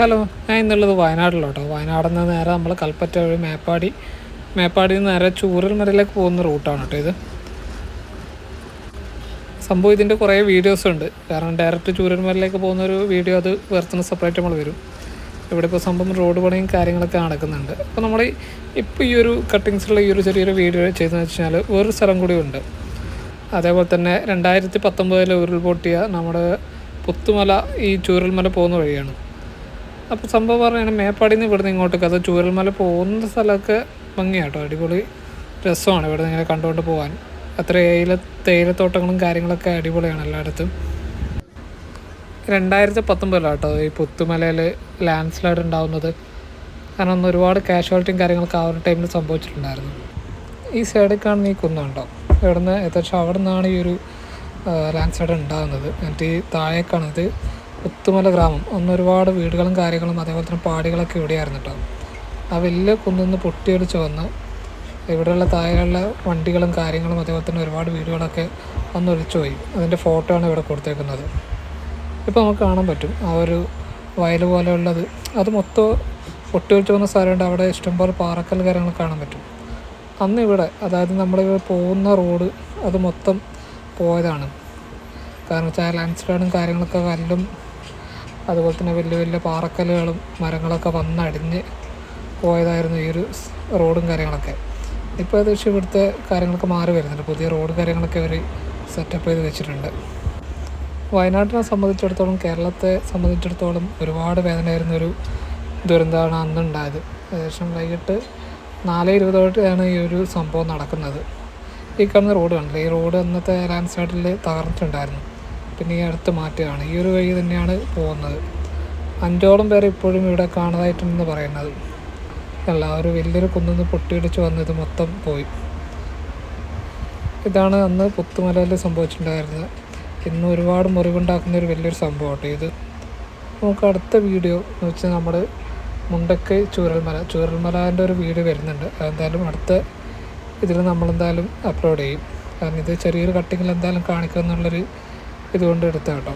Hello ഞാൻ ഇന്നുള്ളത് വയനാട്ടിലോട്ടോ. വയനാടിൽ നിന്ന് നേരെ നമ്മൾ കൽപ്പറ്റ വഴി മേപ്പാടി മേപ്പാടി നിന്ന് നേരെ ചൂരൽ മരയിലേക്ക് പോകുന്ന റൂട്ടാണ് കേട്ടോ ഇത്. സംഭവം ഇതിന്റെ കുറേ വീഡിയോസ് ഉണ്ട്. കാരണം ഡയറക്റ്റ് ചൂരൽ മരയിലേക്ക് പോകുന്ന ഒരു വീഡിയോ അത് വേർത്തുന്ന സെപ്പറേറ്റ് നമ്മൾ വരും. ഇവിടെ ഇപ്പോൾ സംഭവം റോഡ് പണിയും കാര്യങ്ങളൊക്കെ നടക്കുന്നുണ്ട്. അപ്പോൾ നമ്മൾ ഇപ്പോൾ ഈ ഒരു കട്ടിങ്സിലുള്ള ഈ ഒരു ചെറിയൊരു വീഡിയോ ചെയ്തെന്ന് വെച്ചാൽ വേറൊരു സ്ഥലം കൂടി ഉണ്ട്. അതേപോലെ തന്നെ രണ്ടായിരത്തി പത്തൊമ്പതിൽ ഉരുൾപൊട്ടിയ നമ്മുടെ പുത്തുമല ഈ ചൂരൽമല പോകുന്ന വഴിയാണ്. അപ്പോൾ സംഭവം പറഞ്ഞാൽ മേപ്പാടി നിന്ന് ഇവിടുന്ന് ഇങ്ങോട്ടേക്ക്. അത് ചൂരൽമല പോകുന്ന സ്ഥലമൊക്കെ ഭംഗിയാട്ടോ അടിപൊളി രസമാണ് ഇവിടെ ഇങ്ങനെ കണ്ടുകൊണ്ട് പോകാൻ അത്ര ഏല തേയിലത്തോട്ടങ്ങളും കാര്യങ്ങളൊക്കെ അടിപൊളിയാണ് എല്ലായിടത്തും. രണ്ടായിരത്തി പത്തൊമ്പതിലാട്ടോ ഈ പുത്തുമലയിൽ ലാൻഡ് സ്ലൈഡ് ഉണ്ടാവുന്നത്. കാരണം അന്ന് ഒരുപാട് കാഷ്വാലിറ്റിയും കാര്യങ്ങളൊക്കെ ആ ഒരു ടൈമിൽ സംഭവിച്ചിട്ടുണ്ടായിരുന്നു. ഈ സൈഡിൽ കാണുന്ന ഈ കുന്നുണ്ടോ? ഇവിടുന്ന് ഏകദേശം അവിടെ നിന്നാണ് ഈ ഒരു ലാൻഡ് സ്ലൈഡ് ഉണ്ടാകുന്നത് എന്നിട്ട് ഈ താഴേക്കാണ് ഇത്. പുത്തുമല ഗ്രാമം. അന്ന് വീടുകളും കാര്യങ്ങളും അതേപോലെ തന്നെ പാടികളൊക്കെ ഇവിടെയായിരുന്നു കേട്ടോ ആ വലിയ കുന്നിന്ന് പൊട്ടിയടിച്ച് വന്ന് ഇവിടെയുള്ള താഴെയുള്ള വണ്ടികളും കാര്യങ്ങളും അതേപോലെ തന്നെ ഒരുപാട് വീടുകളൊക്കെ അന്ന് ഒലിച്ചു പോയി. അതിന്റെ ഫോട്ടോ ആണ് ഇവിടെ കൊടുത്തേക്കുന്നത്. ഇപ്പോൾ നമുക്ക് കാണാൻ പറ്റും. ആ ഒരു വയൽ പോലെയുള്ളത്. അത് മൊത്തം പൊട്ടിയൊലിച്ച് വന്ന സ്ഥലമുണ്ട് അവിടെ ഇഷ്ടംപോലെ പാറക്കൽ കാര്യങ്ങൾ കാണാൻ പറ്റും. അന്ന് ഇവിടെ അതായത് നമ്മൾ പോകുന്ന റോഡ് അത് മൊത്തം പോയതാണ്. കാരണം വെച്ചാൽ ലാൻഡ് സ്ലൈഡും കാര്യങ്ങളൊക്കെ കല്ലും അതുപോലെ തന്നെ വലിയ വലിയ പാറക്കല്ലുകളും മരങ്ങളൊക്കെ വന്നടിഞ്ഞ് പോയതായിരുന്നു ഈ ഒരു റോഡും കാര്യങ്ങളൊക്കെ. ഇപ്പോൾ ഏകദേശം ഇവിടുത്തെ കാര്യങ്ങളൊക്കെ മാറി വരുന്നുണ്ട്. പുതിയ റോഡ് കാര്യങ്ങളൊക്കെ അവർ സെറ്റപ്പ് ചെയ്ത് വെച്ചിട്ടുണ്ട്. വയനാട്ടിനെ സംബന്ധിച്ചിടത്തോളം കേരളത്തെ സംബന്ധിച്ചിടത്തോളം ഒരുപാട് വേദനയായിരുന്ന ഒരു ദുരന്തമാണ് അന്നുണ്ടായത്. ഏകദേശം വൈകിട്ട് നാല് ഇരുപതോടെയാണ് ഈ ഒരു സംഭവം നടക്കുന്നത്. ഈ കാണുന്ന റോഡ് കണ്ടില്ലേ? ഈ റോഡ് അന്നത്തെ ലാൻഡ് സ്ലൈഡിൽ തകർന്നിട്ടുണ്ടായിരുന്നു. പിന്നെ ഈ അടുത്ത് മാറ്റുകയാണ്. ഈ ഒരു വഴി തന്നെയാണ് പോകുന്നത്. അഞ്ചോളം പേർ ഇപ്പോഴും ഇവിടെ കാണാതായിട്ടുണ്ടെന്ന് പറയുന്നത്. അല്ല ഒരു വലിയൊരു കുന്നിന്ന് പൊട്ടിയിടിച്ച് വന്നത് മൊത്തം പോയി. ഇതാണ് അന്ന് പുത്തുമലയിൽ സംഭവിച്ചിട്ടുണ്ടായിരുന്നത്. ഇന്ന് ഒരുപാട് മുറിവുണ്ടാക്കുന്ന ഒരു വലിയൊരു സംഭവം ഇത്. നമുക്ക് അടുത്ത വീഡിയോ എന്ന് വെച്ചാൽ നമ്മൾ മുണ്ടക്ക് ചൂരൽമല ചൂരൽമലേന്റെ ഒരു വീഡിയോ വരുന്നുണ്ട്. അതെന്തായാലും അടുത്ത ഇതിൽ നമ്മളെന്തായാലും അപ്ലോഡ് ചെയ്യും. കാരണം ഇത് ചെറിയൊരു കട്ടിങ്ങിൽ എന്തായാലും കാണിക്കുക എന്നുള്ളൊരു ഇതുകൊണ്ട് എടുത്ത കേട്ടോ.